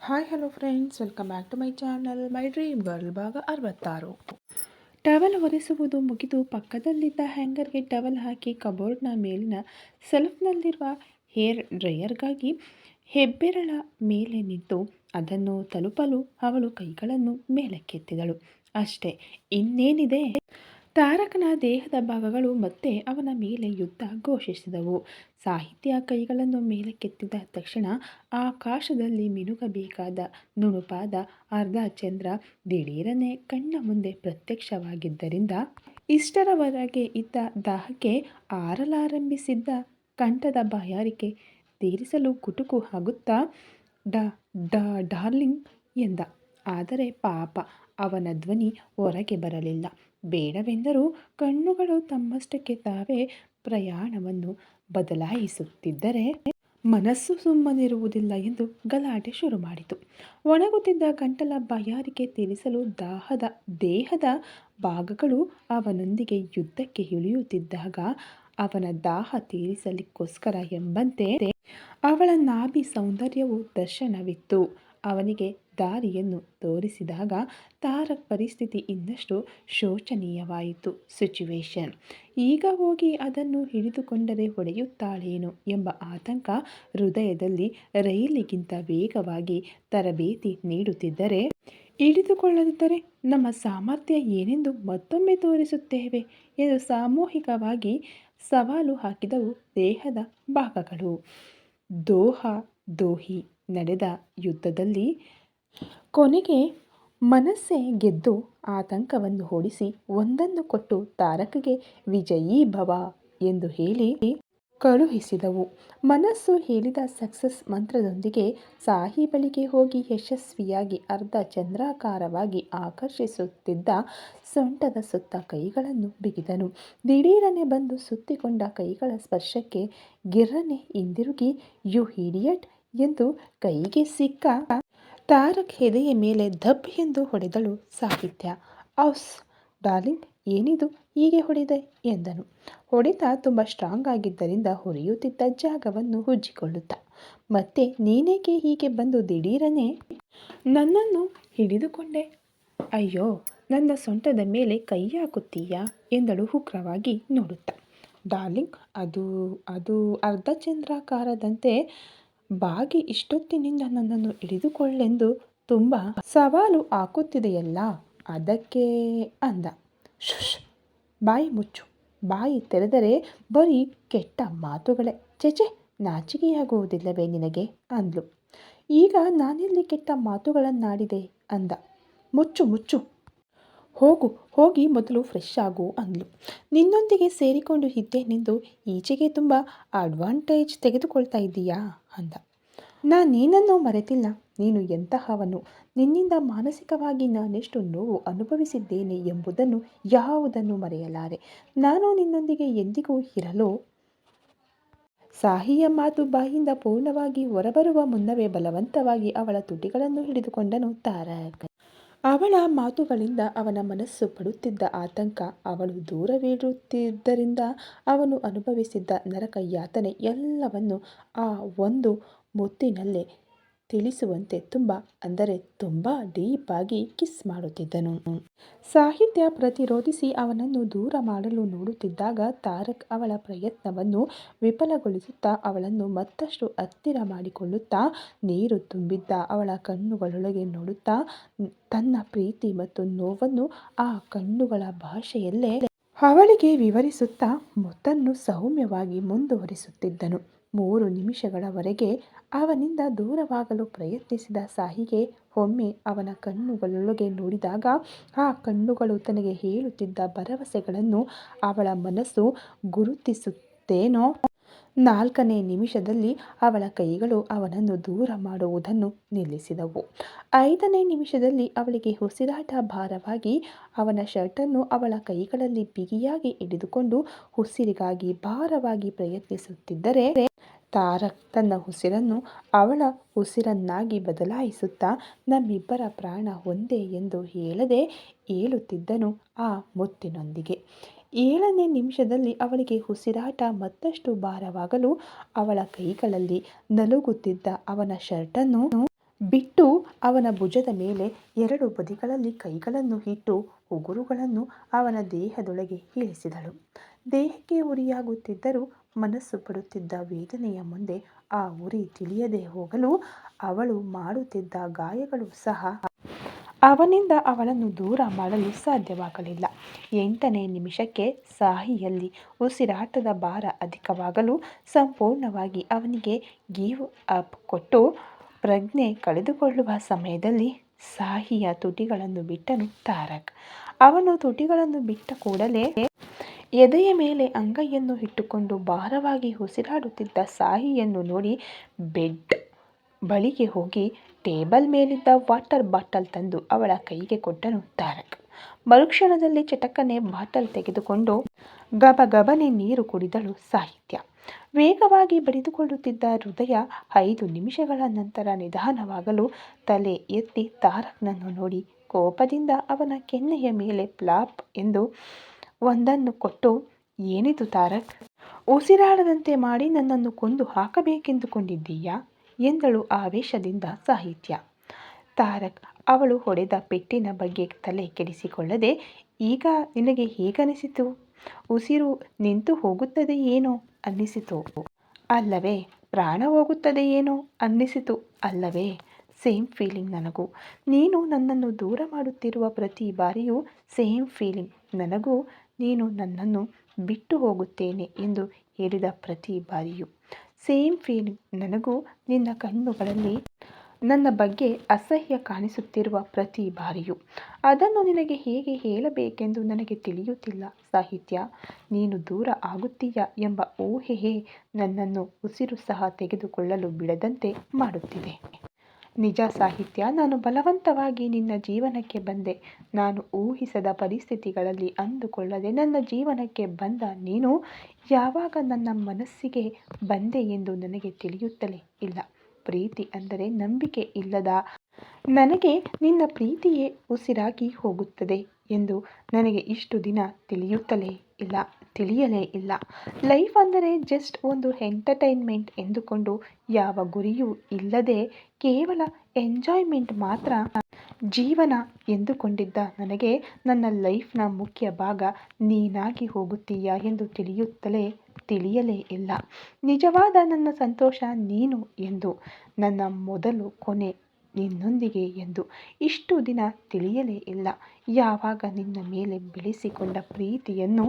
Hi hello friends welcome back to my channel my dream girl ಭಾಗ ಅರವತ್ತಾರು. Towel ಒರೆಸುವುದು ಮುಗಿದು ಪಕ್ಕದಲ್ಲಿದ್ದ ಹ್ಯಾಂಗರ್ಗೆ towel ಹಾಕಿ ಕಬೋರ್ಡ್ನ ಮೇಲಿನ ಸೆಲ್ಫ್ನಲ್ಲಿರುವ hair ಡ್ರೈಯರ್ಗಾಗಿ ಹೆಬ್ಬೆರಳ ಮೇಲೆ ನಿಂತು ಅದನ್ನು ತಲುಪಲು ಅವಳು ಕೈಗಳನ್ನು ಮೇಲಕ್ಕೆತ್ತಿದಳು. ಅಷ್ಟೇ, ಇನ್ನೇನಿದೆ? ತಾರಕನ ದೇಹದ ಭಾಗಗಳು ಮತ್ತೆ ಅವನ ಮೇಲೆ ಯುದ್ಧ ಘೋಷಿಸಿದವು. ಸಾಹಿತ್ಯ ಕೈಗಳನ್ನು ಮೇಲಕ್ಕೆತ್ತಿದ ತಕ್ಷಣ ಆಕಾಶದಲ್ಲಿ ಮಿನುಗಬೇಕಾದ ನುಣುಪಾದ ಅರ್ಧ ಚಂದ್ರ ದಿಢೀರನೆ ಕಣ್ಣ ಮುಂದೆ ಪ್ರತ್ಯಕ್ಷವಾಗಿದ್ದರಿಂದ ಇಷ್ಟರವರೆಗೆ ಇದ್ದ ದಾಹಕ್ಕೆ ಆರಲಾರಂಭಿಸಿದ್ದ ಕಂಠದ ಬಾಯಾರಿಕೆ ತೀರಿಸಲು ಕುಟುಕು ಆಗುತ್ತಾ ಡ ಡ, ಡಾರ್ಲಿಂಗ್ ಎಂದ. ಆದರೆ ಪಾಪ, ಅವನ ಧ್ವನಿ ಹೊರಗೆ ಬರಲಿಲ್ಲ. ಬೇಡವೆಂದರೂ ಕಣ್ಣುಗಳು ತಮ್ಮಷ್ಟಕ್ಕೆ ತಾವೇ ಪ್ರಯಾಣವನ್ನು ಬದಲಾಯಿಸುತ್ತಿದ್ದರೆ ಮನಸ್ಸು ಸುಮ್ಮನಿರುವುದಿಲ್ಲ ಎಂದು ಗಲಾಟೆ ಶುರು ಮಾಡಿತು ಒಣಗುತ್ತಿದ್ದ ಗಂಟಲ ಬಾಯಾರಿಕೆ ತೀರಿಸಲು ದಾಹದ, ದೇಹದ ಭಾಗಗಳು ಅವನೊಂದಿಗೆ ಯುದ್ಧಕ್ಕೆ ಇಳಿಯುತ್ತಿದ್ದಾಗ ಅವನ ದಾಹ ತೀರಿಸಲಿಕ್ಕೋಸ್ಕರ ಎಂಬಂತೆ ಅವಳ ನಾಭಿ ಸೌಂದರ್ಯವು ದರ್ಶನವಿತ್ತು. ಅವನಿಗೆ ದಾರಿಯನ್ನು ತೋರಿಸಿದಾಗ ತಾರಕ್ ಪರಿಸ್ಥಿತಿ ಇನ್ನಷ್ಟು ಶೋಚನೀಯವಾಯಿತು ಸಿಚುವೇಶನ್ ಈಗ ಹೋಗಿ ಅದನ್ನು ಹಿಡಿದುಕೊಂಡರೆ ಹೊಡೆಯುತ್ತಾಳೇನೋ ಎಂಬ ಆತಂಕ ಹೃದಯದಲ್ಲಿ ರೈಲಿಗಿಂತ ವೇಗವಾಗಿ ತರಬೇತಿ ನೀಡುತ್ತಿದ್ದರೆ, ಹಿಡಿದುಕೊಳ್ಳದಿದ್ದರೆ ನಮ್ಮ ಸಾಮರ್ಥ್ಯ ಏನೆಂದು ಮತ್ತೊಮ್ಮೆ ತೋರಿಸುತ್ತೇವೆ ಎಂದು ಸಾಮೂಹಿಕವಾಗಿ ಸವಾಲು ಹಾಕಿದವು ದೇಹದ ಭಾಗಗಳು. ದೋಹ, ದೋಹಿ ನಡೆದ ಯುದ್ಧದಲ್ಲಿ ಕೊನೆಗೆ ಮನಸ್ಸೇ ಗೆದ್ದು ಆತಂಕವನ್ನು ಓಡಿಸಿ ಒಂದನ್ನು ಕೊಟ್ಟು ತಾರಕಗೆ ವಿಜಯೀ ಭವ ಎಂದು ಹೇಳಿ ಕಳುಹಿಸಿದವು. ಮನಸ್ಸು ಹೇಳಿದ ಸಕ್ಸಸ್ ಮಂತ್ರದೊಂದಿಗೆ ಸಾಹಿಬಳಿಗೆ ಹೋಗಿ ಯಶಸ್ವಿಯಾಗಿ ಅರ್ಧ ಚಂದ್ರಾಕಾರವಾಗಿ ಆಕರ್ಷಿಸುತ್ತಿದ್ದ ಸೊಂಟದ ಸುತ್ತ ಕೈಗಳನ್ನು ಬಿಗಿದನು. ದಿಢೀರನೆ ಬಂದು ಸುತ್ತಿಕೊಂಡ ಕೈಗಳ ಸ್ಪರ್ಶಕ್ಕೆ ಗಿರ್ರನೆ ಹಿಂದಿರುಗಿ, ಯು ಹಿಡಿಯಟ್ ಎಂದು ಕೈಗೆ ಸಿಕ್ಕ ತಾರಕ್ ಹೆದೆಯ ಮೇಲೆ ಧಬ್ ಎಂದು ಹೊಡೆದಳು ಸಾಹಿತ್ಯ. ಔಸ್, ಡಾರ್ಲಿಂಗ್, ಏನಿದು, ಹೀಗೆ ಹೊಡೆದೆ? ಎಂದನು. ಹೊಡೆತ ತುಂಬ ಸ್ಟ್ರಾಂಗ್ ಆಗಿದ್ದರಿಂದ ಹೊರೆಯುತ್ತಿದ್ದ ಜಾಗವನ್ನು ಉಜ್ಜಿಕೊಳ್ಳುತ್ತಾ. ಮತ್ತೆ ನೀನೇಕೆ ಹೀಗೆ ಬಂದು ದಿಢೀರನೆ? ನನ್ನನ್ನು ಹಿಡಿದುಕೊಂಡೆ. ಅಯ್ಯೋ, ನನ್ನ ಸೊಂಟದ ಮೇಲೆ ಕೈ ಹಾಕುತ್ತೀಯಾ? ಎಂದಳು ಉಗ್ರವಾಗಿ ನೋಡುತ್ತಾ. ಡಾರ್ಲಿಂಗ್, ಅದು ಅದು ಅರ್ಧಚಂದ್ರಾಕಾರದಂತೆ ಬಾಗಿ ಇಷ್ಟೊತ್ತಿನಿಂದ ನನ್ನನ್ನು ಹಿಡಿದುಕೊಳ್ಳೆಂದು ತುಂಬ ಸವಾಲು ಹಾಕುತ್ತಿದೆಯಲ್ಲ? ಅದಕ್ಕೆ ಅಂದ. ಶುಶ್ ಬಾಯಿ ಮುಚ್ಚು. ಬಾಯಿ ತೆರೆದರೆ ಬರೀ ಕೆಟ್ಟ ಮಾತುಗಳೇ. ಚೆಚೆ ನಾಚಿಕೆಯಾಗುವುದಿಲ್ಲವೇ ನಿನಗೆ? ಅಂದ್ಲು. ಈಗ ನಾನೆಲ್ಲಿ ಕೆಟ್ಟ ಮಾತುಗಳನ್ನಾಡಿದೆ? ಅಂದ. ಮುಚ್ಚು ಮುಚ್ಚು. ಹೋಗು, ಹೋಗಿ ಮೊದಲು ಫ್ರೆಶ್ ಆಗು ಅಂದಳು ನಿನ್ನೊಂದಿಗೆ ಸೇರಿಕೊಂಡು ಇದ್ದೇನೆಂದು ಈಚೆಗೆ ತುಂಬ ಅಡ್ವಾಂಟೇಜ್ ತೆಗೆದುಕೊಳ್ತಾ ಇದ್ದೀಯಾ? ಅಂದ. ನಾನೇನನ್ನೂ ಮರೆತಿಲ್ಲ. ನೀನು ಎಂತಹವನು? ನಿನ್ನಿಂದ ಮಾನಸಿಕವಾಗಿ ನಾನೆಷ್ಟು ನೋವು ಅನುಭವಿಸಿದ್ದೇನೆ ಎಂಬುದನ್ನು ಯಾವುದನ್ನು ಮರೆಯಲಾರೆ? ನಾನು ನಿನ್ನೊಂದಿಗೆ ಎಂದಿಗೂ ಇರಲು? ಸಾಹಿಯ ಮಾತು ಬಾಯಿಂದ ಪೂರ್ಣವಾಗಿ ಹೊರಬರುವ ಮುನ್ನವೇ ಬಲವಂತವಾಗಿ ಅವಳ ತುಟಿಗಳನ್ನು ಹಿಡಿದುಕೊಂಡನು ತಾರಕ್ ಅವಳ ಮಾತುಗಳಿಂದ ಅವನ ಮನಸ್ಸು ಪಡುತ್ತಿದ್ದ ಆತಂಕ ಅವಳು ದೂರವಿರುತ್ತಿದ್ದರಿಂದ ಅವನು ಅನುಭವಿಸಿದ್ದ ನರಕ ಯಾತನೆ ಎಲ್ಲವನ್ನು ಆ ಒಂದು ಮುತ್ತಿನಲ್ಲೇ ತಿಳಿಸುವಂತೆ ತುಂಬ, ಅಂದರೆ ತುಂಬ ಡೀಪಾಗಿ ಕಿಸ್ ಮಾಡುತ್ತಿದ್ದನು. ಸಾಹಿತ್ಯ ಪ್ರತಿರೋಧಿಸಿ ಅವನನ್ನು ದೂರ ಮಾಡಲು ನೋಡುತ್ತಿದ್ದಾಗ ತಾರಕ್ ಅವಳ ಪ್ರಯತ್ನವನ್ನು ವಿಫಲಗೊಳಿಸುತ್ತಾ ಅವಳನ್ನು ಮತ್ತಷ್ಟು ಹತ್ತಿರ ಮಾಡಿಕೊಳ್ಳುತ್ತಾ ನೀರು ತುಂಬಿದ್ದ ಅವಳ ಕಣ್ಣುಗಳೊಳಗೆ ನೋಡುತ್ತಾ ತನ್ನ ಪ್ರೀತಿ ಮತ್ತು ನೋವನ್ನು ಆ ಕಣ್ಣುಗಳ ಭಾಷೆಯಲ್ಲೇ ಅವಳಿಗೆ ವಿವರಿಸುತ್ತಾ ಮೊತ್ತನ್ನು ಸೌಮ್ಯವಾಗಿ ಮುಂದುವರಿಸುತ್ತಿದ್ದನು. ಮೂರು ನಿಮಿಷಗಳವರೆಗೆ ಅವನಿಂದ ದೂರವಾಗಲು ಪ್ರಯತ್ನಿಸಿದ ಸಾಹಿಗೆ ಒಮ್ಮೆ ಅವನ ಕಣ್ಣುಗಳೊಳಗೆ ನೋಡಿದಾಗ ಆ ಕಣ್ಣುಗಳು ತನಗೆ ಹೇಳುತ್ತಿದ್ದ ಭರವಸೆಗಳನ್ನು ಅವಳ ಮನಸ್ಸು ಗುರುತಿಸುತ್ತೇನೋ? ನಾಲ್ಕನೇ ನಿಮಿಷದಲ್ಲಿ ಅವಳ ಕೈಗಳು ಅವನನ್ನು ದೂರ ಮಾಡುವುದನ್ನು ನಿಲ್ಲಿಸಿದವು. ಐದನೇ ನಿಮಿಷದಲ್ಲಿ ಅವಳಿಗೆ ಉಸಿರಾಟ ಭಾರವಾಗಿ ಅವನ ಶರ್ಟನ್ನು ಅವಳ ಕೈಗಳಲ್ಲಿ ಬಿಗಿಯಾಗಿ ಹಿಡಿದುಕೊಂಡು ಉಸಿರಿಗಾಗಿ ಭಾರವಾಗಿ ಪ್ರಯತ್ನಿಸುತ್ತಿದ್ದರೆ ತಾರಕ್ ತನ್ನ ಉಸಿರನ್ನು ಅವಳ ಉಸಿರನ್ನಾಗಿ ಬದಲಾಯಿಸುತ್ತಾ ನಮ್ಮಿಬ್ಬರ ಪ್ರಾಣ ಒಂದೇ ಎಂದು ಹೇಳದೆ ಹೇಳುತ್ತಿದ್ದನು ಆ ಮುತ್ತಿನೊಂದಿಗೆ. ಏಳನೇ ನಿಮಿಷದಲ್ಲಿ ಅವಳಿಗೆ ಉಸಿರಾಟ ಮತ್ತಷ್ಟು ಭಾರವಾಗಲು ಅವಳ ಕೈಗಳಲ್ಲಿ ನಲುಗುತ್ತಿದ್ದ ಅವನ ಶರ್ಟನ್ನು ಬಿಟ್ಟು ಅವನ ಭುಜದ ಮೇಲೆ ಎರಡು ಬದಿಗಳಲ್ಲಿ ಕೈಗಳನ್ನು ಇಟ್ಟು ಉಗುರುಗಳನ್ನು ಅವನ ದೇಹದೊಳಗೆ ಇಳಿಸಿದಳು. ದೇಹಕ್ಕೆ ಉರಿಯಾಗುತ್ತಿದ್ದರೂ ಮನಸ್ಸು ಪಡುತ್ತಿದ್ದ ವೇದನೆಯ ಮುಂದೆ ಆ ಉರಿ ತಿಳಿಯದೆ ಹೋಗಲು ಅವಳು ಮಾಡುತ್ತಿದ್ದ ಗಾಯಗಳು ಸಹ ಅವನಿಂದ ಅವಳನ್ನು ದೂರ ಮಾಡಲು ಸಾಧ್ಯವಾಗಲಿಲ್ಲ. ಎಂಟನೇ ನಿಮಿಷಕ್ಕೆ ಸಾಹಿಯಲ್ಲಿ ಉಸಿರಾಟದ ಭಾರ ಅಧಿಕವಾಗಲು ಸಂಪೂರ್ಣವಾಗಿ ಅವನಿಗೆ ಗೀವ್ ಅಪ್ ಕೊಟ್ಟು ಪ್ರಜ್ಞೆ ಕಳೆದುಕೊಳ್ಳುವ ಸಮಯದಲ್ಲಿ ಸಾಹಿಯ ತುಟಿಗಳನ್ನು ಬಿಟ್ಟನು ತಾರಕ್. ಅವನು ತುಟಿಗಳನ್ನು ಬಿಟ್ಟ ಕೂಡಲೇ ಎದೆಯ ಮೇಲೆ ಅಂಗೈಯನ್ನು ಇಟ್ಟುಕೊಂಡು ಭಾರವಾಗಿ ಉಸಿರಾಡುತ್ತಿದ್ದ ಸಾಹಿಯನ್ನು ನೋಡಿ ಬೆಡ್ ಬಳಿಗೆ ಹೋಗಿ ಟೇಬಲ್ ಮೇಲಿದ್ದ ವಾಟರ್ ಬಾಟಲ್ ತಂದು ಅವಳ ಕೈಗೆ ಕೊಟ್ಟನು ತಾರಕ್. ಮರುಕ್ಷಣದಲ್ಲಿ ಚಟಕ್ಕನೆ ಬಾಟಲ್ ತೆಗೆದುಕೊಂಡು ಗಬಗಬನೆ ನೀರು ಕುಡಿದಳು ಸಾಹಿತ್ಯ. ವೇಗವಾಗಿ ಬಡಿದುಕೊಳ್ಳುತ್ತಿದ್ದ ಹೃದಯ ಐದು ನಿಮಿಷಗಳ ನಂತರ ನಿಧಾನವಾಗಲು ತಲೆ ಎತ್ತಿ ತಾರಕ್ನನ್ನು ನೋಡಿ ಕೋಪದಿಂದ ಅವನ ಕೆನ್ನೆಯ ಮೇಲೆ ಪ್ಲಾಪ್ ಎಂದು ಒಂದನ್ನು ಕೊಟ್ಟು, ಏನಿದು ತಾರಕ್? ಉಸಿರಾಡದಂತೆ ಮಾಡಿ ನನ್ನನ್ನು ಕೊಂದು ಹಾಕಬೇಕೆಂದುಕೊಂಡಿದ್ದೀಯಾ? ಎಂದಳು ಆವೇಶದಿಂದ ಸಾಹಿತ್ಯ. ತಾರಕ್, ಅವಳು ಹೊಡೆದ ಪೆಟ್ಟಿನ ಬಗ್ಗೆ ತಲೆ ಕೆಡಿಸಿಕೊಳ್ಳದೆ, ಈಗ ನಿನಗೆ ಹೇಗನಿಸಿತು? ಉಸಿರು ನಿಂತು ಹೋಗುತ್ತದೆ ಏನೋ ಅನ್ನಿಸಿತು ಅಲ್ಲವೇ, ಪ್ರಾಣ ಹೋಗುತ್ತದೆ ಏನೋ ಅನ್ನಿಸಿತು ಅಲ್ಲವೇ? ಸೇಮ್ ಫೀಲಿಂಗ್ ನನಗೂ. ನೀನು ನನ್ನನ್ನು ದೂರ ಮಾಡುತ್ತಿರುವ ಪ್ರತಿ ಬಾರಿಯೂ ಸೇಮ್ ಫೀಲಿಂಗ್ ನನಗೂ ನೀನು ನನ್ನನ್ನು ಬಿಟ್ಟು ಹೋಗುತ್ತೇನೆ ಎಂದು ಹೇಳಿದ ಪ್ರತಿ ಬಾರಿಯೂ ಸೇಮ್ ಫೀಲಿಂಗ್ ನನಗೂ ನಿನ್ನ ಕಣ್ಣುಗಳಲ್ಲಿ ನನ್ನ ಬಗ್ಗೆ ಅಸಹ್ಯ ಕಾಣಿಸುತ್ತಿರುವ ಪ್ರತಿ ಬಾರಿಯೂ. ಅದನ್ನು ನಿನಗೆ ಹೇಗೆ ಹೇಳಬೇಕೆಂದು ನನಗೆ ತಿಳಿಯುತ್ತಿಲ್ಲ, ಸಾಹಿತ್ಯ. ನೀನು ದೂರ ಆಗುತ್ತೀಯ ಎಂಬ ಊಹೆಯೇ ನನ್ನನ್ನು ಉಸಿರು ಸಹ ತೆಗೆದುಕೊಳ್ಳಲು ಬಿಡದಂತೆ ಮಾಡುತ್ತಿದೆ. ನಿಜ ಸಾಹಿತ್ಯ, ನಾನು ಬಲವಂತವಾಗಿ ನಿನ್ನ ಜೀವನಕ್ಕೆ ಬಂದೆ. ನಾನು ಊಹಿಸದ ಪರಿಸ್ಥಿತಿಗಳಲ್ಲಿ ಅಂದುಕೊಳ್ಳದೆ ನನ್ನ ಜೀವನಕ್ಕೆ ಬಂದ ನೀನು ಯಾವಾಗ ನನ್ನ ಮನಸ್ಸಿಗೆ ಬಂದೆ ಎಂದು ನನಗೆ ತಿಳಿಯುತ್ತಲೇ ಇಲ್ಲ. ಪ್ರೀತಿ ಅಂದರೆ ನಂಬಿಕೆ ಇಲ್ಲದ ನನಗೆ ನಿನ್ನ ಪ್ರೀತಿಯೇ ಉಸಿರಾಗಿ ಹೋಗುತ್ತದೆ ಎಂದು ನನಗೆ ಇಷ್ಟು ದಿನ ತಿಳಿಯುತ್ತಲೇ ಇಲ್ಲ, ತಿಳಿಯಲೇ ಇಲ್ಲ. ಲೈಫ್ ಅಂದರೆ ಜಸ್ಟ್ ಒಂದು ಎಂಟರ್ಟೈನ್ಮೆಂಟ್ ಎಂದುಕೊಂಡು ಯಾವ ಗುರಿಯೂ ಇಲ್ಲದೆ ಕೇವಲ ಎಂಜಾಯ್ಮೆಂಟ್ ಮಾತ್ರ ಜೀವನ ಎಂದುಕೊಂಡಿದ್ದ ನನಗೆ ನನ್ನ ಲೈಫ್ನ ಮುಖ್ಯ ಭಾಗ ನೀನಾಗಿ ಹೋಗುತ್ತೀಯ ಎಂದು ತಿಳಿಯುತ್ತಲೇ ತಿಳಿಯಲೇ ಇಲ್ಲ. ನಿಜವಾದ ನನ್ನ ಸಂತೋಷ ನೀನು ಎಂದು, ನನ್ನ ಮೊದಲು ಕೊನೆ ನಿನ್ನೊಂದಿಗೆ ಎಂದು ಇಷ್ಟು ದಿನ ತಿಳಿಯಲೇ ಇಲ್ಲ. ಯಾವಾಗ ನಿನ್ನ ಮೇಲೆ ಬೆಳೆಸಿಕೊಂಡ ಪ್ರೀತಿಯನ್ನು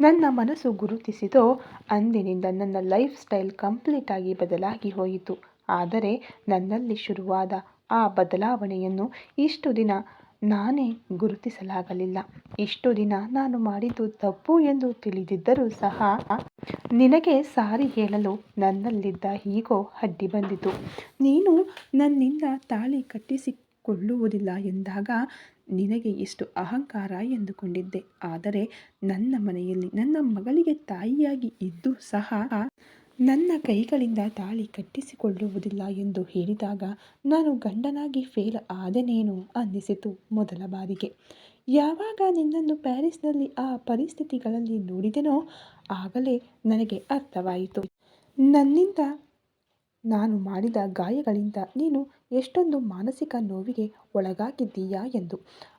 ನನ್ನ ಮನಸ್ಸು ಗುರುತಿಸಿತೋ ಅಂದಿನಿಂದ ನನ್ನ ಲೈಫ್ ಸ್ಟೈಲ್ ಕಂಪ್ಲೀಟ್ ಆಗಿ ಬದಲಾಗಿ ಹೋಯಿತು. ಆದರೆ ನನ್ನಲ್ಲಿ ಶುರುವಾದ ಆ ಬದಲಾವಣೆಯನ್ನು ಇಷ್ಟು ದಿನ ನಾನೇ ಗುರುತಿಸಲಾಗಲಿಲ್ಲ. ಇಷ್ಟು ದಿನ ನಾನು ಮಾಡಿದ್ದು ತಪ್ಪು ಎಂದು ತಿಳಿದಿದ್ದರೂ ಸಹ ನಿನಗೆ ಸಾರಿ ಹೇಳಲು ನನ್ನಲ್ಲಿದ್ದ ಹೀಗೋ ಅಡ್ಡಿ ಬಂದಿತು. ನೀನು ನನ್ನಿಂದ ತಾಳಿ ಕಟ್ಟಿಸಿಕೊಳ್ಳುವುದಿಲ್ಲ ಎಂದಾಗ ನಿನಗೆ ಎಷ್ಟು ಅಹಂಕಾರ ಎಂದುಕೊಂಡಿದ್ದೆ. ಆದರೆ ನನ್ನ ಮನೆಯಲ್ಲಿ ನನ್ನ ಮಗಳಿಗೆ ತಾಯಿಯಾಗಿ ಇದ್ದು ಸಹ ನನ್ನ ಕೈಗಳಿಂದ ತಾಳಿ ಕಟ್ಟಿಸಿಕೊಳ್ಳುವುದಿಲ್ಲ ಎಂದು ಹೇಳಿದಾಗ ನಾನು ಗಂಡನಾಗಿ ಫೇಲ್ ಆದನೇನು ಅನ್ನಿಸಿತು ಮೊದಲ ಬಾರಿಗೆ. ಯಾವಾಗ ನಿನ್ನನ್ನು ಪ್ಯಾರಿಸ್ನಲ್ಲಿ ಆ ಪರಿಸ್ಥಿತಿಗಳಲ್ಲಿ ನೋಡಿದೆನೋ ಆಗಲೇ ನನಗೆ ಅರ್ಥವಾಯಿತು. ನನ್ನಿಂದ ನಾನು ಮಾಡಿದ ಗಾಯಗಳಿಂದ ನೀನು ಎಷ್ಟೊಂದು ಮಾನಸಿಕ ನೋವಿಗೆ ಒಳಗಾಗಿದ್ದೀಯಾ ಎಂದು.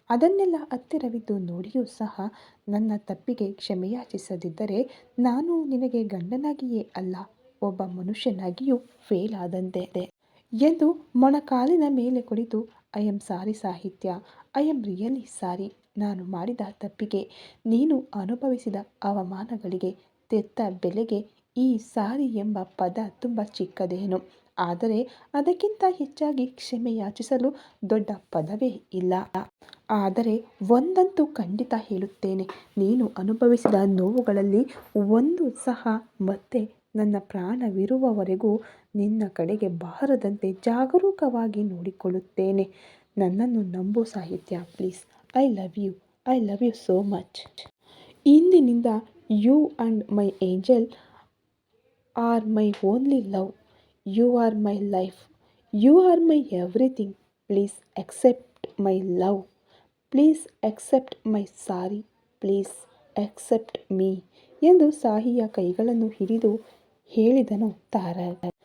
ಅದನ್ನೆಲ್ಲ ಹತ್ತಿರವಿದ್ದು ನೋಡಿಯೂ ಸಹ ನನ್ನ ತಪ್ಪಿಗೆ ಕ್ಷಮೆಯಾಚಿಸದಿದ್ದರೆ ನಾನು ನಿನಗೆ ಗಂಡನಾಗಿಯೇ ಅಲ್ಲ ಒಬ್ಬ ಮನುಷ್ಯನಾಗಿಯೂ ಫೇಲ್ ಆದಂತೆ ಎಂದು ಮೊಣಕಾಲಿನ ಮೇಲೆ ಕುಳಿತು I'm sorry Sahitya. I'm really sorry. ನಾನು ಮಾಡಿದ ತಪ್ಪಿಗೆ, ನೀನು ಅನುಭವಿಸಿದ ಅವಮಾನಗಳಿಗೆ ತೆತ್ತ ಬೆಲೆಗೆ ಈ ಸಾರಿ ಎಂಬ ಪದ ತುಂಬ ಚಿಕ್ಕದೇನು ಆದರೆ ಅದಕ್ಕಿಂತ ಹೆಚ್ಚಾಗಿ ಕ್ಷಮೆ ಯಾಚಿಸಲು ದೊಡ್ಡ ಪದವೇ ಇಲ್ಲ. ಆದರೆ ಒಂದಂತೂ ಖಂಡಿತ ಹೇಳುತ್ತೇನೆ ನೀನು ಅನುಭವಿಸಿದ ನೋವುಗಳಲ್ಲಿ ಒಂದು ಸಹ ಮತ್ತೆ ನನ್ನ ಪ್ರಾಣವಿರುವವರೆಗೂ ನಿನ್ನ ಕಡೆಗೆ ಬಾರದಂತೆ ಜಾಗರೂಕವಾಗಿ ನೋಡಿಕೊಳ್ಳುತ್ತೇನೆ. ನನ್ನನ್ನು ನಂಬು Sahitya, please. I love you. I love you so much. ಇಂದಿನಿಂದ you and my angel are my only love. You are my life. You are my everything. Please accept my love. Please accept my sorry. Please accept me ಎಂದು ಸಾಹಿಯ ಕೈಗಳನ್ನು ಹಿಡಿದು ಹೇಳಿದನು ತಾರಕ್.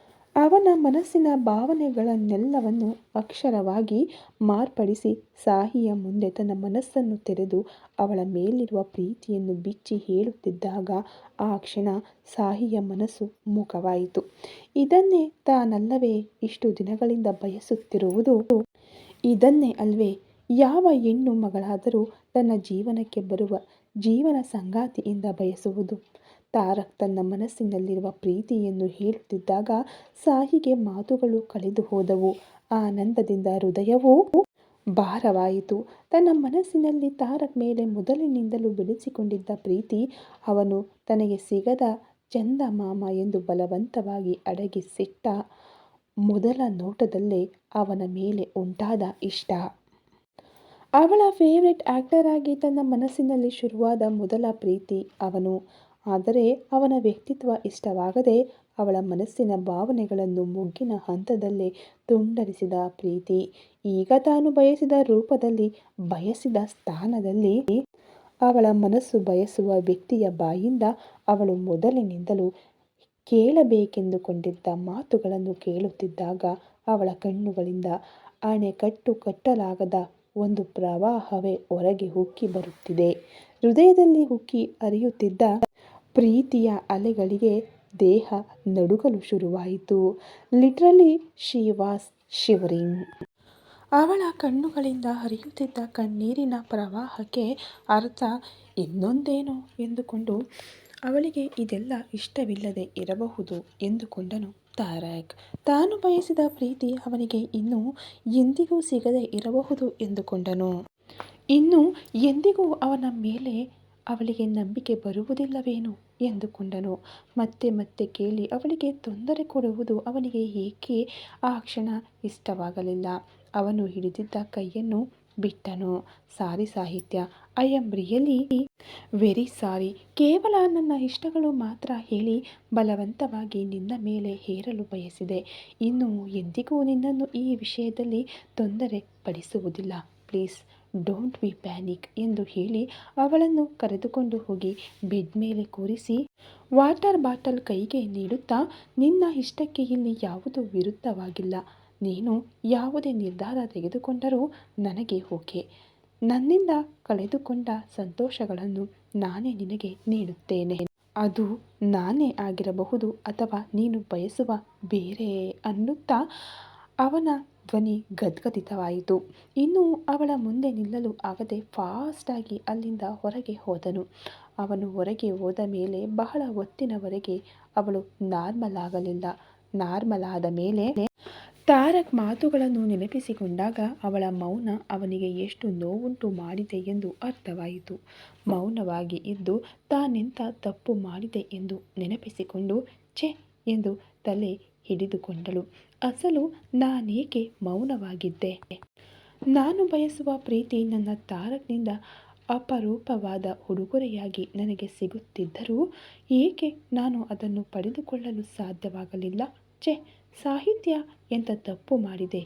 ಅವನ ಮನಸ್ಸಿನ ಭಾವನೆಗಳನ್ನೆಲ್ಲವನ್ನು ಅಕ್ಷರವಾಗಿ ಮಾರ್ಪಡಿಸಿ ಸಾಹಿಯ ಮುಂದೆ ತನ್ನ ಮನಸ್ಸನ್ನು ತೆರೆದು ಅವಳ ಮೇಲಿರುವ ಪ್ರೀತಿಯನ್ನು ಬಿಚ್ಚಿ ಹೇಳುತ್ತಿದ್ದಾಗ ಆ ಕ್ಷಣ ಸಾಹಿಯ ಮನಸ್ಸು ಮುಖವಾಯಿತು. ಇದನ್ನೇ ತಾನಲ್ಲವೇ ಇಷ್ಟು ದಿನಗಳಿಂದ ಬಯಸುತ್ತಿರುವುದು? ಇದನ್ನೇ ಅಲ್ವೇ, ಯಾವ ಹೆಣ್ಣು ಮಗಳಾದರೂ ತನ್ನ ಜೀವನಕ್ಕೆ ಬರುವ ಜೀವನ ಸಂಗಾತಿಯಿಂದ ಬಯಸುವುದು? ತಾರಕ್ ತನ್ನ ಮನಸ್ಸಿನಲ್ಲಿರುವ ಪ್ರೀತಿಯನ್ನು ಹೇಳುತ್ತಿದ್ದಾಗ ಸಾಹಿಗೆ ಮಾತುಗಳು ಕಳೆದು ಹೋದವು. ಆನಂದದಿಂದ ಹೃದಯವು ಭಾರವಾಯಿತು. ತನ್ನ ಮನಸ್ಸಿನಲ್ಲಿ ತಾರಕ್ ಮೇಲೆ ಮೊದಲಿನಿಂದಲೂ ಬೆಳೆಸಿಕೊಂಡಿದ್ದ ಪ್ರೀತಿ, ಅವನು ತನಗೆ ಸಿಗದ ಚಂದ ಮಾಮ ಎಂದು ಬಲವಂತವಾಗಿ ಅಡಗಿಸಿಟ್ಟ ಮೊದಲ ನೋಟದಲ್ಲೇ ಅವನ ಮೇಲೆ ಉಂಟಾದ ಇಷ್ಟ. ಅವಳ ಫೇವ್ರೆಟ್ ಆ್ಯಕ್ಟರ್ ಆಗಿ ತನ್ನ ಮನಸ್ಸಿನಲ್ಲಿ ಶುರುವಾದ ಮೊದಲ ಪ್ರೀತಿ ಅವನು. ಆದರೆ ಅವನ ವ್ಯಕ್ತಿತ್ವ ಇಷ್ಟವಾಗದೆ ಅವಳ ಮನಸ್ಸಿನ ಭಾವನೆಗಳನ್ನು ಮುಗ್ಗಿನ ಹಂತದಲ್ಲೇ ತುಂಡರಿಸಿದ ಪ್ರೀತಿ. ಈಗ ತಾನು ಬಯಸಿದ ರೂಪದಲ್ಲಿ, ಬಯಸಿದ ಸ್ಥಾನದಲ್ಲಿ ಅವಳ ಮನಸ್ಸು ಬಯಸುವ ವ್ಯಕ್ತಿಯ ಬಾಯಿಂದ ಅವಳು ಮೊದಲಿನಿಂದಲೂ ಕೇಳಬೇಕೆಂದುಕೊಂಡಿದ್ದ ಮಾತುಗಳನ್ನು ಕೇಳುತ್ತಿದ್ದಾಗ ಅವಳ ಕಣ್ಣುಗಳಿಂದ ಅಣೆಕಟ್ಟು ಕಟ್ಟಲಾಗದ ಒಂದು ಪ್ರವಾಹವೇ ಹೊರಗೆ ಉಕ್ಕಿ ಬರುತ್ತಿದೆ. ಹೃದಯದಲ್ಲಿ ಉಕ್ಕಿ ಹರಿಯುತ್ತಿದ್ದ ಪ್ರೀತಿಯ ಅಲೆಗಳಿಗೆ ದೇಹ ನಡುಗಲು ಶುರುವಾಯಿತು. Literally, she was shivering. ಅವಳ ಕಣ್ಣುಗಳಿಂದ ಹರಿಯುತ್ತಿದ್ದ ಕಣ್ಣೀರಿನ ಪ್ರವಾಹಕ್ಕೆ ಅರ್ಥ ಇನ್ನೊಂದೇನೋ ಎಂದುಕೊಂಡು, ಅವಳಿಗೆ ಇದೆಲ್ಲ ಇಷ್ಟವಿಲ್ಲದೆ ಇರಬಹುದು ಎಂದುಕೊಂಡನು ತಾರಕ್. ತಾನು ಬಯಸಿದ ಪ್ರೀತಿ ಅವನಿಗೆ ಇನ್ನೂ ಎಂದಿಗೂ ಸಿಗದೆ ಇರಬಹುದು ಎಂದುಕೊಂಡನು. ಇನ್ನು ಎಂದಿಗೂ ಅವನ ಮೇಲೆ ಅವಳಿಗೆ ನಂಬಿಕೆ ಬರುವುದಿಲ್ಲವೇನೋ? ಎಂದುಕೊಂಡನು. ಮತ್ತೆ ಮತ್ತೆ ಕೇಳಿ ಅವಳಿಗೆ ತೊಂದರೆ ಕೊಡುವುದು ಅವನಿಗೆ ಏಕೆ? ಆ ಕ್ಷಣ ಇಷ್ಟವಾಗಲಿಲ್ಲ. ಅವನು ಹಿಡಿದಿದ್ದ ಕೈಯನ್ನು ಬಿಟ್ಟನು. Sorry Sahitya I am really very sorry ಕೇವಲ ನನ್ನ ಇಷ್ಟಗಳು ಮಾತ್ರ ಹೇಳಿ ಬಲವಂತವಾಗಿ ನಿನ್ನ ಮೇಲೆ ಹೇರಲು ಬಯಸಿದೆ. ಇನ್ನು ಎಂದಿಗೂ ನಿನ್ನನ್ನು ಈ ವಿಷಯದಲ್ಲಿ ತೊಂದರೆ ಪಡಿಸುವುದಿಲ್ಲ ಪ್ಲೀಸ್ ಡೋಂಟ್ ಬಿ ಪ್ಯಾನಿಕ್ ಎಂದು ಹೇಳಿ ಅವಳನ್ನು ಕರೆದುಕೊಂಡು ಹೋಗಿ ಬೆಡ್ ಮೇಲೆ ಕೂರಿಸಿ ವಾಟರ್ ಬಾಟಲ್ ಕೈಗೆ ನೀಡುತ್ತಾ, ನಿನ್ನ ಇಷ್ಟಕ್ಕೆ ಇಲ್ಲಿ ಯಾವುದೂ ವಿರುದ್ಧವಾಗಿಲ್ಲ. ನೀನು ಯಾವುದೇ ನಿರ್ಧಾರ ತೆಗೆದುಕೊಂಡರೂ ನನಗೆ ಓಕೆ ನನ್ನಿಂದ ಕಳೆದುಕೊಂಡ ಸಂತೋಷಗಳನ್ನು ನಾನೇ ನಿನಗೆ ನೀಡುತ್ತೇನೆ. ಅದು ನಾನೇ ಆಗಿರಬಹುದು ಅಥವಾ ನೀನು ಬಯಸುವ ಬೇರೆ ಅನ್ನುತ್ತಾ ಅವನ ಧ್ವನಿ ಗದ್ಗದಿತವಾಯಿತು. ಇನ್ನು ಅವಳ ಮುಂದೆ ನಿಲ್ಲಲು ಆಗದೆ ಫಾಸ್ಟಾಗಿ ಅಲ್ಲಿಂದ ಹೊರಗೆ ಹೋದನು. ಅವನು ಹೊರಗೆ ಹೋದ ಮೇಲೆ ಬಹಳ ಹೊತ್ತಿನವರೆಗೆ ಅವಳು ನಾರ್ಮಲ್ ಆಗಲಿಲ್ಲ. ನಾರ್ಮಲ್ ಆದ ಮೇಲೆ ತಾರಕ್ ಮಾತುಗಳನ್ನು ನೆನಪಿಸಿಕೊಂಡಾಗ ಅವಳ ಮೌನ ಅವನಿಗೆ ಎಷ್ಟು ನೋವುಂಟು ಮಾಡಿದೆ ಎಂದು ಅರ್ಥವಾಯಿತು. ಮೌನವಾಗಿ ಇದ್ದು ತಾನೆಂಥ ತಪ್ಪು ಮಾಡಿದೆ ಎಂದು ನೆನಪಿಸಿಕೊಂಡು ಛೆ ಎಂದು ತಲೆ ಹಿಡಿದುಕೊಂಡಳು. ಅಸಲು ನಾನೇಕೆ ಮೌನವಾಗಿದ್ದೆ? ನಾನು ಬಯಸುವ ಪ್ರೀತಿ ನನ್ನ ತಾರಕ್ನಿಂದ ಅಪರೂಪವಾದ ಉಡುಗೊರೆಯಾಗಿ ನನಗೆ ಸಿಗುತ್ತಿದ್ದರೂ ಏಕೆ ನಾನು ಅದನ್ನು ಪಡೆದುಕೊಳ್ಳಲು ಸಾಧ್ಯವಾಗಲಿಲ್ಲ? ಛೆ, ಸಾಹಿತ್ಯ ಎಂತ ತಪ್ಪು ಮಾಡಿದೆ.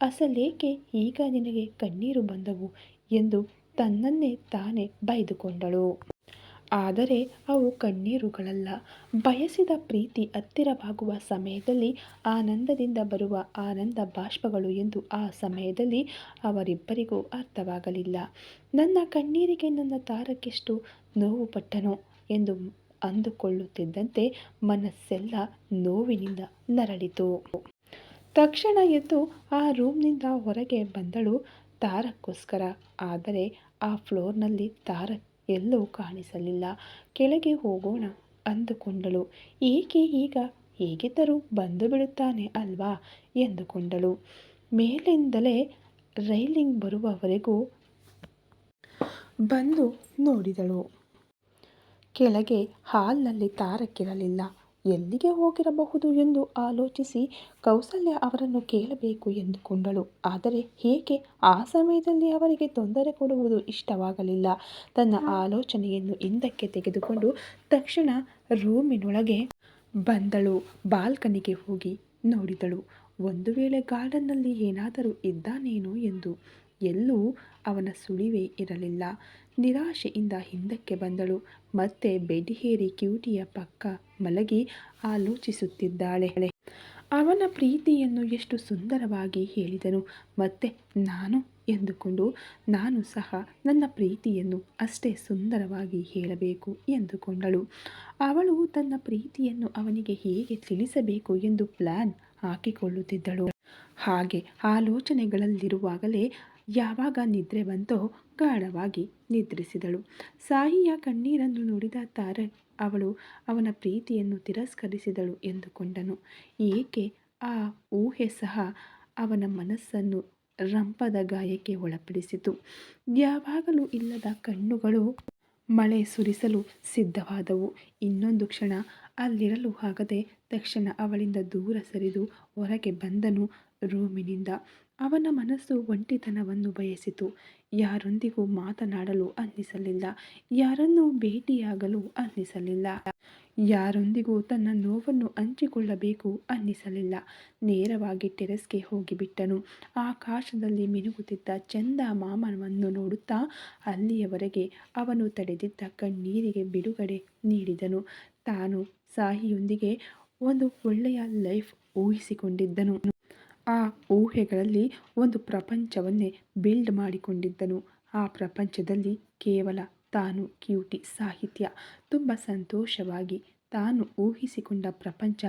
ಅಸಲೇಕೆ ಈಗ ನಿನಗೆ ಕಣ್ಣೀರು ಬಂದವು ಎಂದು ತನ್ನನ್ನೇ ತಾನೇ ಬೈದುಕೊಂಡಳು. ಆದರೆ ಅವು ಕಣ್ಣೀರುಗಳಲ್ಲ. ಬಯಸಿದ ಪ್ರೀತಿ ಹತ್ತಿರವಾಗುವ ಸಮಯದಲ್ಲಿ ಆನಂದದಿಂದ ಬರುವ ಆನಂದ ಬಾಷ್ಪಗಳು ಎಂದು ಆ ಸಮಯದಲ್ಲಿ ಅವರಿಬ್ಬರಿಗೂ ಅರ್ಥವಾಗಲಿಲ್ಲ. ನನ್ನ ಕಣ್ಣೀರಿಗೆ ನನ್ನ ತಾರಕ್ಕೆಷ್ಟು ನೋವು ಪಟ್ಟನೋ ಎಂದು ಅಂದುಕೊಳ್ಳುತ್ತಿದ್ದಂತೆ ಮನಸ್ಸೆಲ್ಲ ನೋವಿನಿಂದ ನರಳಿತು. ತಕ್ಷಣ ಎದ್ದು ಆ ರೂಮ್ನಿಂದ ಹೊರಗೆ ಬಂದಳು ತಾರಕ್ಕೋಸ್ಕರ. ಆದರೆ ಆ ಫ್ಲೋರ್ನಲ್ಲಿ ತಾರಕ್ ಎಲ್ಲೂ ಕಾಣಿಸಲಿಲ್ಲ. ಕೆಳಗೆ ಹೋಗೋಣ ಅಂದುಕೊಂಡಳು. ಏಕೆ ಈಗ? ಹೇಗಿದ್ದರೂ ಬಂದು ಬಿಡುತ್ತಾನೆ ಅಲ್ವಾ? ಎಂದುಕೊಂಡಳು. ಮೇಲಿಂದಲೇ ರೈಲಿಂಗ್ ಬರುವವರೆಗೂ ಬಂದು ನೋಡಿದಳು. ಕೆಳಗೆ ಹಾಲ್ನಲ್ಲಿ ತಾರಕ್ಕಿರಲಿಲ್ಲ. ಎಲ್ಲಿಗೆ ಹೋಗಿರಬಹುದು ಎಂದು ಆಲೋಚಿಸಿ ಕೌಸಲ್ಯ ಅವರನ್ನು ಕೇಳಬೇಕು ಎಂದುಕೊಂಡಳು. ಆದರೆ ಹೇಗೆ? ಆ ಸಮಯದಲ್ಲಿ ಅವರಿಗೆ ತೊಂದರೆ ಕೊಡುವುದು ಇಷ್ಟವಾಗಲಿಲ್ಲ. ತನ್ನ ಆಲೋಚನೆಯನ್ನು ಹಿಂದಕ್ಕೆ ತೆಗೆದುಕೊಂಡು ತಕ್ಷಣ ರೂಮಿನೊಳಗೆ ಬಂದಳು. ಬಾಲ್ಕನಿಗೆ ಹೋಗಿ ನೋಡಿದಳು. ಒಂದು ವೇಳೆ ಗಾರ್ಡನ್ನಲ್ಲಿ ಏನಾದರೂ ಇದ್ದಾನೇನೋ ಎಂದು. ಎಲ್ಲೂ ಅವನ ಸುಳಿವೇ ಇರಲಿಲ್ಲ. ನಿರಾಶೆಯಿಂದ ಹಿಂದಕ್ಕೆ ಬಂದಳು. ಮತ್ತೆ ಬೆಡಿಹೇರಿ ಕ್ಯೂಟಿಯ ಪಕ್ಕ ಮಲಗಿ ಆಲೋಚಿಸುತ್ತಿದ್ದಾಳೆ. ಅವನ ಪ್ರೀತಿಯನ್ನು ಎಷ್ಟು ಸುಂದರವಾಗಿ ಹೇಳಿದನು. ಮತ್ತೆ ನಾನು? ಎಂದುಕೊಂಡು, ನಾನು ಸಹ ನನ್ನ ಪ್ರೀತಿಯನ್ನು ಅಷ್ಟೇ ಸುಂದರವಾಗಿ ಹೇಳಬೇಕು ಎಂದುಕೊಂಡಳು. ಅವಳು ತನ್ನ ಪ್ರೀತಿಯನ್ನು ಅವನಿಗೆ ಹೇಗೆ ತಿಳಿಸಬೇಕು ಎಂದು ಪ್ಲ್ಯಾನ್ ಹಾಕಿಕೊಳ್ಳುತ್ತಿದ್ದಳು. ಹಾಗೆ ಆಲೋಚನೆಗಳಲ್ಲಿರುವಾಗಲೇ ಯಾವಾಗ ನಿದ್ರೆ ಬಂತೋ ಗಾಢವಾಗಿ ನಿದ್ರಿಸಿದಳು. ಸಾಯಿಯ ಕಣ್ಣೀರನ್ನು ನೋಡಿದ ತಾರಕ್ ಅವಳು ಅವನ ಪ್ರೀತಿಯನ್ನು ತಿರಸ್ಕರಿಸಿದಳು ಎಂದುಕೊಂಡನು. ಏಕೆ ಆ ಊಹೆ ಸಹ ಅವನ ಮನಸ್ಸನ್ನು ರಂಪದ ಗಾಯಕ್ಕೆ ಒಳಪಡಿಸಿತು. ಯಾವಾಗಲೂ ಇಲ್ಲದ ಕಣ್ಣುಗಳು ಮಳೆ ಸುರಿಸಲು ಸಿದ್ಧವಾದವು. ಇನ್ನೊಂದು ಕ್ಷಣ ಅಲ್ಲಿರಲು ಆಗದೆ ತಕ್ಷಣ ಅವಳಿಂದ ದೂರ ಸರಿದು ಹೊರಗೆ ಬಂದನು ರೂಮಿನಿಂದ. ಅವನ ಮನಸ್ಸು ಒಂಟಿತನವನ್ನು ಬಯಸಿತು. ಯಾರೊಂದಿಗೂ ಮಾತನಾಡಲು ಅನ್ನಿಸಲಿಲ್ಲ. ಯಾರನ್ನು ಭೇಟಿಯಾಗಲು ಅನ್ನಿಸಲಿಲ್ಲ. ಯಾರೊಂದಿಗೂ ತನ್ನ ನೋವನ್ನು ಹಂಚಿಕೊಳ್ಳಬೇಕು ಅನ್ನಿಸಲಿಲ್ಲ. ನೇರವಾಗಿ ಟೆರೆಸ್ಗೆ ಹೋಗಿಬಿಟ್ಟನು. ಆಕಾಶದಲ್ಲಿ ಮಿನುಗುತ್ತಿದ್ದ ಚಂದ ಮಾಮನವನ್ನು ನೋಡುತ್ತಾ ಅಲ್ಲಿಯವರೆಗೆ ಅವನು ತಡೆದಿದ್ದ ಕಣ್ಣೀರಿಗೆ ಬಿಡುಗಡೆ ನೀಡಿದನು. ತಾನು ಸಾಹಿಯೊಂದಿಗೆ ಒಂದು ಒಳ್ಳೆಯ ಲೈಫ್ ಊಹಿಸಿಕೊಂಡಿದ್ದನು. ಆ ಊಹೆಗಳಲ್ಲಿ ಒಂದು ಪ್ರಪಂಚವನ್ನೇ ಬಿಲ್ಡ್ ಮಾಡಿಕೊಂಡಿದ್ದನು. ಆ ಪ್ರಪಂಚದಲ್ಲಿ ಕೇವಲ ತಾನು ಕ್ಯೂಟಿ ಸಾಹಿತ್ಯ. ತುಂಬ ಸಂತೋಷವಾಗಿ ತಾನು ಊಹಿಸಿಕೊಂಡ ಪ್ರಪಂಚ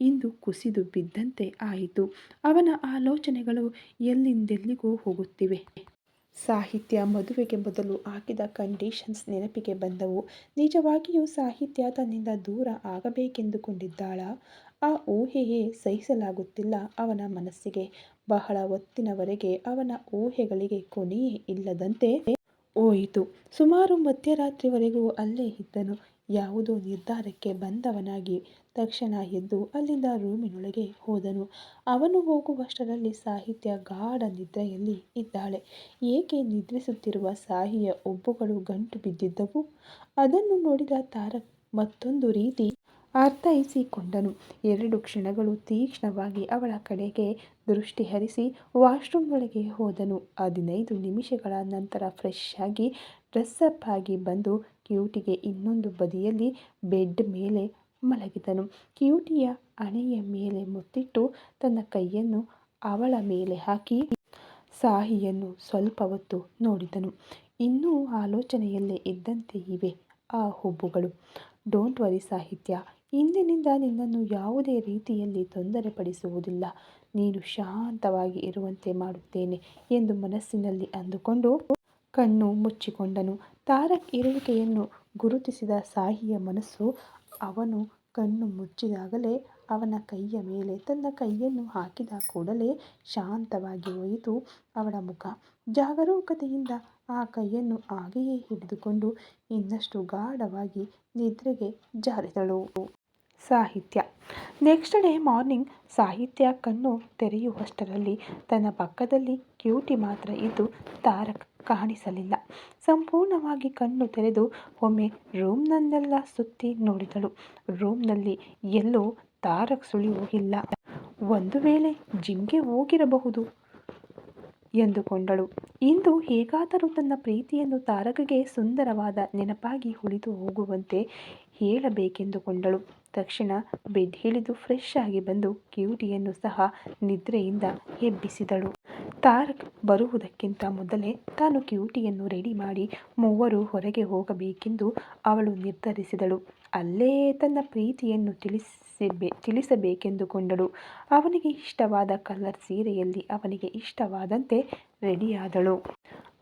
ಇಂದು ಕುಸಿದು ಬಿದ್ದಂತೆ ಆಯಿತು. ಅವನ ಆಲೋಚನೆಗಳು ಎಲ್ಲಿಂದೆಲ್ಲಿಗೂ ಹೋಗುತ್ತಿವೆ. ಸಾಹಿತ್ಯ ಮದುವೆಗೆ ಮೊದಲು ಹಾಕಿದ ಕಂಡೀಷನ್ಸ್ ನೆನಪಿಗೆ ಬಂದವು. ನಿಜವಾಗಿಯೂ ಸಾಹಿತ್ಯ ತನ್ನಿಂದ ದೂರ ಆಗಬೇಕೆಂದುಕೊಂಡಿದ್ದಾಳ? ಆ ಊಹೆಯೇ ಸಹಿಸಲಾಗುತ್ತಿಲ್ಲ ಅವನ ಮನಸ್ಸಿಗೆ. ಬಹಳ ಹೊತ್ತಿನವರೆಗೆ ಅವನ ಊಹೆಗಳಿಗೆ ಕೊನೆಯೇ ಇಲ್ಲದಂತೆ ಹೋಯಿತು. ಸುಮಾರು ಮಧ್ಯರಾತ್ರಿವರೆಗೂ ಅಲ್ಲೇ ಇದ್ದನು. ಯಾವುದೋ ನಿರ್ಧಾರಕ್ಕೆ ಬಂದವನಾಗಿ ತಕ್ಷಣ ಎದ್ದು ಅಲ್ಲಿಂದ ರೂಮಿನೊಳಗೆ ಹೋದನು. ಅವನು ಹೋಗುವಷ್ಟರಲ್ಲಿ ಸಾಹಿತ್ಯ ಗಾಢ ನಿದ್ರೆಯಲ್ಲಿ ಇದ್ದಾಳೆ. ಏಕೆ ನಿದ್ರಿಸುತ್ತಿರುವ ಸಾಹಿಯ ಒಬ್ಬುಗಳು ಗಂಟು ಬಿದ್ದಿದ್ದವು? ಅದನ್ನು ನೋಡಿದ ತಾರಕ್ ಮತ್ತೊಂದು ರೀತಿ ಅರ್ಥೈಸಿಕೊಂಡನು. ಎರಡು ಕ್ಷಣಗಳು ತೀಕ್ಷ್ಣವಾಗಿ ಅವಳ ಕಡೆಗೆ ದೃಷ್ಟಿ ಹರಿಸಿ ವಾಶ್ರೂಮ್ ಒಳಗೆ ಹೋದನು. ಹದಿನೈದು ನಿಮಿಷಗಳ ನಂತರ ಫ್ರೆಶ್ ಆಗಿ ಡ್ರೆಸ್ಸಪ್ ಆಗಿ ಬಂದು ಕ್ಯೂಟಿಗೆ ಇನ್ನೊಂದು ಬದಿಯಲ್ಲಿ ಬೆಡ್ ಮೇಲೆ ಮಲಗಿದನು. ಕ್ಯೂಟಿಯ ಹಣೆಯ ಮೇಲೆ ಮುತ್ತಿಟ್ಟು ತನ್ನ ಕೈಯನ್ನು ಅವಳ ಮೇಲೆ ಹಾಕಿ ಸಾಹಿಯನ್ನು ಸ್ವಲ್ಪ ಹೊತ್ತು ನೋಡಿದನು. ಇನ್ನೂ ಆಲೋಚನೆಯಲ್ಲೇ ಇದ್ದಂತೆ ಇವೆ ಆ ಹುಬ್ಬುಗಳು. ಡೋಂಟ್ ವರಿ ಸಾಹಿತ್ಯ, ಇಂದಿನಿಂದ ನಿನ್ನನ್ನು ಯಾವುದೇ ರೀತಿಯಲ್ಲಿ ತೊಂದರೆಪಡಿಸುವುದಿಲ್ಲ. ನೀನು ಶಾಂತವಾಗಿ ಇರುವಂತೆ ಮಾಡುತ್ತೇನೆ ಎಂದು ಮನಸ್ಸಿನಲ್ಲಿ ಅಂದುಕೊಂಡು ಕಣ್ಣು ಮುಚ್ಚಿಕೊಂಡನು. ತಾರಕ್ ಇರುವಿಕೆಯನ್ನು ಗುರುತಿಸಿದ ಸಾಹಿಯ ಮನಸ್ಸು ಅವನು ಕಣ್ಣು ಮುಚ್ಚಿದಾಗಲೇ ಅವನ ಕೈಯ ಮೇಲೆ ತನ್ನ ಕೈಯನ್ನು ಹಾಕಿದ ಕೂಡಲೇ ಶಾಂತವಾಗಿ ಹೋಯಿತು ಅವಳ ಮುಖ ಜಾಗರೂಕತೆಯಿಂದ ಆ ಕೈಯನ್ನು ಹಾಗೆಯೇ ಹಿಡಿದುಕೊಂಡು ಇನ್ನಷ್ಟು ಗಾಢವಾಗಿ ನಿದ್ರೆಗೆ ಜಾರಿದಳು. ಸಾಹಿತ್ಯ. ನೆಕ್ಸ್ಟ್ ಡೇ ಮಾರ್ನಿಂಗ್ ಸಾಹಿತ್ಯ ಕಣ್ಣು ತೆರೆಯುವಷ್ಟರಲ್ಲಿ ತನ್ನ ಪಕ್ಕದಲ್ಲಿ ಕ್ಯೂಟಿ ಮಾತ್ರ ಇದ್ದು ತಾರಕ್ ಕಾಣಿಸಲಿಲ್ಲ. ಸಂಪೂರ್ಣವಾಗಿ ಕಣ್ಣು ತೆರೆದು ಒಮ್ಮೆ ರೂಮ್ನನ್ನೆಲ್ಲ ಸುತ್ತಿ ನೋಡಿದಳು. ರೂಮ್ನಲ್ಲಿ ಎಲ್ಲೋ ತಾರಕ್ ಸುಳಿ ಇಲ್ಲ. ಒಂದು ವೇಳೆ ಜಿಮ್ಗೆ ಹೋಗಿರಬಹುದು ಎಂದುಕೊಂಡಳು. ಇಂದು ಹೇಗಾದರೂ ತನ್ನ ಪ್ರೀತಿಯನ್ನು ತಾರಕಗೆ ಸುಂದರವಾದ ನೆನಪಾಗಿ ಉಳಿದು ಹೋಗುವಂತೆ ಹೇಳಬೇಕೆಂದುಕೊಂಡಳು. ತಕ್ಷಣ ಬೆಡ್ ಹಿಡಿದು ಫ್ರೆಶ್ ಆಗಿ ಬಂದು ಕ್ಯೂಟಿಯನ್ನು ಸಹ ನಿದ್ರೆಯಿಂದ ಎಬ್ಬಿಸಿದಳು. ತಾರಕ್ ಬರುವುದಕ್ಕಿಂತ ಮೊದಲೇ ತಾನು ಕ್ಯೂಟಿಯನ್ನು ರೆಡಿ ಮಾಡಿ ಮೂವರು ಹೊರಗೆ ಹೋಗಬೇಕೆಂದು ಅವಳು ನಿರ್ಧರಿಸಿದಳು. ಅಲ್ಲೇ ತನ್ನ ಪ್ರೀತಿಯನ್ನು ತಿಳಿಸಿಬೆ, ತಿಳಿಸಬೇಕೆಂದುಕೊಂಡಳು. ಅವನಿಗೆ ಇಷ್ಟವಾದ ಕಲರ್ ಸೀರೆಯಲ್ಲಿ ಅವನಿಗೆ ಇಷ್ಟವಾದಂತೆ ರೆಡಿಯಾದಳು.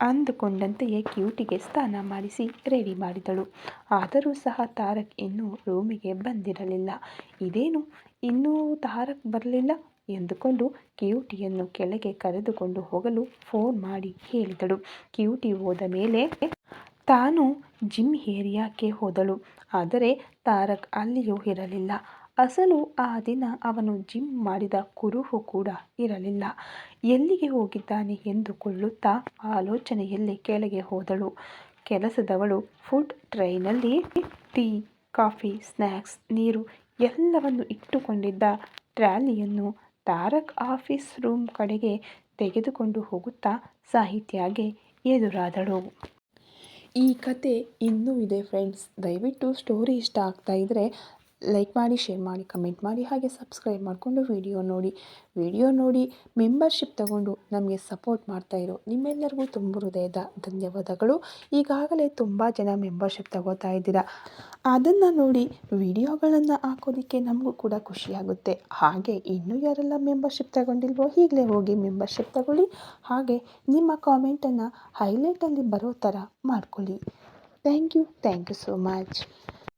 ಅಂದುಕೊಂಡಂತೆಯೇ ಕ್ಯೂಟಿಗೆ ಸ್ನಾನ ಮಾಡಿಸಿ ರೆಡಿ ಮಾಡಿದಳು. ಆದರೂ ಸಹ ತಾರಕ್ ಇನ್ನೂ ರೂಮಿಗೆ ಬಂದಿರಲಿಲ್ಲ. ಇದೇನು? ಇನ್ನೂ ತಾರಕ್ ಬರಲಿಲ್ಲ? ಎಂದುಕೊಂಡು ಕ್ಯೂಟಿಯನ್ನು ಕೆಳಗೆ ಕರೆದುಕೊಂಡು ಹೋಗಲು ಫೋನ್ ಮಾಡಿ ಹೇಳಿದಳು. ಕ್ಯೂಟಿ ಹೋದ ಮೇಲೆ ತಾನು ಜಿಮ್ ಏರಿಯಾಕ್ಕೆ ಹೋದಳು. ಆದರೆ ತಾರಕ್ ಅಲ್ಲಿಯೂ ಇರಲಿಲ್ಲ. ಅಸಲು ಆ ದಿನ ಅವನು ಜಿಮ್ ಮಾಡಿದ ಕುರುಹು ಕೂಡ ಇರಲಿಲ್ಲ. ಎಲ್ಲಿಗೆ ಹೋಗಿದ್ದಾನೆ ಎಂದುಕೊಳ್ಳುತ್ತಾ ಆಲೋಚನೆಯಲ್ಲಿ ಕೆಳಗೆ ಹೋದಳು. ಕೆಲಸದವಳು ಫುಡ್ ಟ್ರೈನಲ್ಲಿ ಟೀ, ಕಾಫಿ ಸ್ನ್ಯಾಕ್ಸ್ ನೀರು ಎಲ್ಲವನ್ನು ಇಟ್ಟುಕೊಂಡಿದ್ದ ಟ್ರಾಲಿಯನ್ನು ತಾರಕ್ ಆಫೀಸ್ ರೂಮ್ ಕಡೆಗೆ ತೆಗೆದುಕೊಂಡು ಹೋಗುತ್ತಾ ಸಾಹಿತ್ಯಗೆ ಎದುರಾದಳು. ಈ ಕತೆ ಇನ್ನೂ ಇದೆ ಫ್ರೆಂಡ್ಸ್. ದಯವಿಟ್ಟು ಸ್ಟೋರಿ ಇಷ್ಟ ಆಗ್ತಾ ಇದ್ದರೆ ಲೈಕ್ ಮಾಡಿ ಶೇರ್ ಮಾಡಿ ಕಮೆಂಟ್ ಮಾಡಿ, ಹಾಗೆ ಸಬ್ಸ್ಕ್ರೈಬ್ ಮಾಡಿಕೊಂಡು ವಿಡಿಯೋ ನೋಡಿ. ವಿಡಿಯೋ ನೋಡಿ ಮೆಂಬರ್ಶಿಪ್ ತಗೊಂಡು ನಮಗೆ ಸಪೋರ್ಟ್ ಇರೋ. ನಿಮ್ಮೆಲ್ಲರಿಗೂ ತುಂಬ ಹೃದಯದ ಧನ್ಯವಾದಗಳು. ಈಗಾಗಲೇ ತುಂಬ ಜನ ಮೆಂಬರ್ಶಿಪ್ ತಗೋತಾ ಇದ್ದೀರಾ. ಅದನ್ನು ನೋಡಿ ವಿಡಿಯೋಗಳನ್ನು ಹಾಕೋದಕ್ಕೆ ನಮಗೂ ಕೂಡ ಖುಷಿಯಾಗುತ್ತೆ ಹಾಗೆ ಇನ್ನೂ ಯಾರೆಲ್ಲ ಮೆಂಬರ್ಶಿಪ್ ತಗೊಂಡಿಲ್ವೋ ಈಗಲೇ ಹೋಗಿ ಮೆಂಬರ್ಶಿಪ್ ತಗೊಳ್ಳಿ. ಹಾಗೆ ನಿಮ್ಮ ಕಾಮೆಂಟನ್ನು ಹೈಲೈಟಲ್ಲಿ ಬರೋ ಥರ ಮಾಡ್ಕೊಳ್ಳಿ. Thank you thank you so much